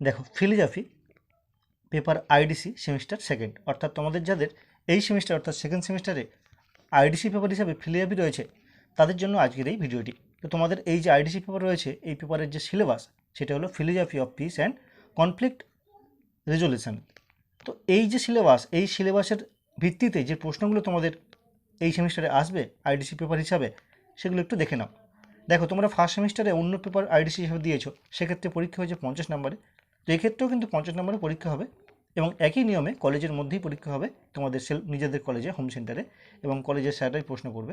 দেখো philosophy paper IDC semester second অর্থাৎ তোমাদের যাদের এই সেমিস্টার অর্থাৎ সেকেন্ড সেমিস্টারে আইডিসি পেপার হিসাবে ফিলোজফি রয়েছে, তাদের জন্য আজকের এই ভিডিওটি তো তোমাদের এই যে আইডিসি পেপার রয়েছে, এই পেপারের যে সিলেবাস সেটা হলো philosophy of peace and conflict resolution তো এই যে সিলেবাস এই সিলেবাসের ভিত্তিতে যে প্রশ্নগুলো তোমাদের এই সেমিস্টারে আসবে আইডিসি পেপার হিসাবে, সেগুলো একটু দেখে নাও। দেখো, তোমরা ফার্স্ট সেমিস্টারে অন্য পেপার আইডিসি হিসাবে দিয়েছ, সেক্ষেত্রে পরীক্ষা হয়েছে পঞ্চাশ নম্বরে তো এক্ষেত্রেও কিন্তু পঞ্চাশ নম্বরে পরীক্ষা হবে এবং একই নিয়মে কলেজের মধ্যেই পরীক্ষা হবে তোমাদের সেল, নিজেদের কলেজে হোম সেন্টারে এবং কলেজের স্যাররাই প্রশ্ন করবে।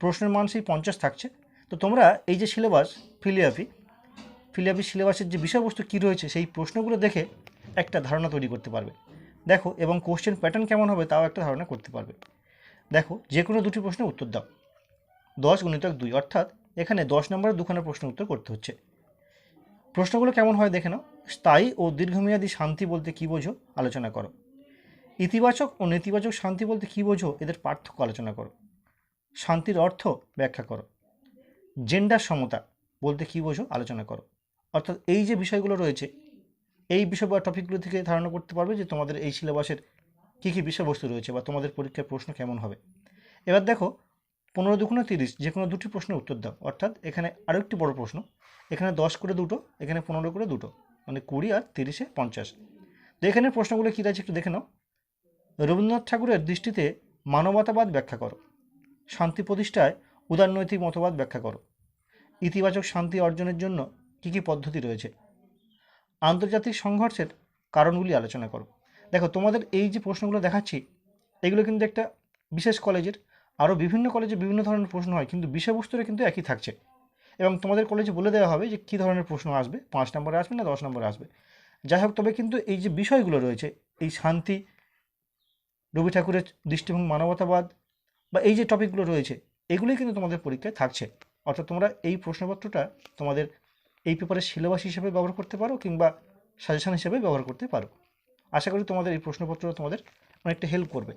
প্রশ্নের মান সেই পঞ্চাশ থাকছে। তো তোমরা এই যে সিলেবাস ফিলিয়াফি ফিলিয়াফি সিলেবাসের যে বিষয়বস্তু কী রয়েছে সেই প্রশ্নগুলো দেখে একটা ধারণা তৈরি করতে পারবে। দেখো, এবং কোশ্চেন প্যাটার্ন কেমন হবে তাও একটা ধারণা করতে পারবে। দেখো, যে কোনো দুটি প্রশ্নের উত্তর দাও। দশ গুণিতক দুই, অর্থাৎ এখানে দশ নম্বরের দুখানা প্রশ্ন উত্তর করতে হচ্ছে। প্রশ্নগুলো কেমন হয় দেখে নাও। স্থায়ী ও দীর্ঘমেয়াদী শান্তি বলতে কী বোঝো? আলোচনা করো। ইতিবাচক ও নেতিবাচক শান্তি বলতে কী বোঝো? এদের পার্থক্য আলোচনা করো। শান্তির অর্থ ব্যাখ্যা করো। জেন্ডার সমতা বলতে কী বোঝো? আলোচনা করো। অর্থাৎ এই যে বিষয়গুলো রয়েছে, এই বিষয় বা টপিকগুলো থেকে ধারণা করতে পারবে যে তোমাদের এই সিলেবাসের কী কী বিষয়বস্তু রয়েছে বা তোমাদের পরীক্ষার প্রশ্ন কেমন হবে। এবার দেখো পনেরো দুগুণে তিরিশ যে কোনো দুটি প্রশ্নের উত্তর দাও। অর্থাৎ এখানে আরও একটি বড় প্রশ্ন। এখানে দশ করে দুটো, এখানে পনেরো করে দুটো মানে কুড়ি আর তিরিশে পঞ্চাশ। তো এখানে প্রশ্নগুলো কী রয়েছে একটু দেখে নাও। রবীন্দ্রনাথ ঠাকুরের দৃষ্টিতে মানবতাবাদ ব্যাখ্যা করো। শান্তি প্রতিষ্ঠায় উদারনৈতিক মতবাদ ব্যাখ্যা করো। ইতিবাচক শান্তি অর্জনের জন্য কী কী পদ্ধতি রয়েছে? আন্তর্জাতিক সংঘর্ষের কারণগুলি আলোচনা করো। দেখো, তোমাদের এই যে প্রশ্নগুলো দেখাচ্ছি, এগুলো কিন্তু একটা বিশেষ কলেজের আরও বিভিন্ন কলেজে বিভিন্ন ধরনের প্রশ্ন হয়, কিন্তু বিষয়বস্তুটা কিন্তু একই থাকছে। এবং তোমাদের কলেজে বলে দেওয়া হবে যে কী ধরনের প্রশ্ন আসবে, পাঁচ নম্বরে আসবে না দশ নম্বরে আসবে। যাই হোক, তবে কিন্তু এই যে বিষয়গুলো রয়েছে, এই শান্তি, রবি ঠাকুরের দৃষ্টিভঙ্গি মানবতাবাদ বা এই যে টপিকগুলো রয়েছে, এগুলোই কিন্তু তোমাদের পরীক্ষায় থাকছে। অর্থাৎ তোমরা এই প্রশ্নপত্রটা তোমাদের এই পেপারের সিলেবাস হিসেবে ব্যবহার করতে পারো কিংবা সাজেশান হিসেবে ব্যবহার করতে পারো। আশা করি তোমাদের এই প্রশ্নপত্র তোমাদের অনেকটা হেল্প করবে।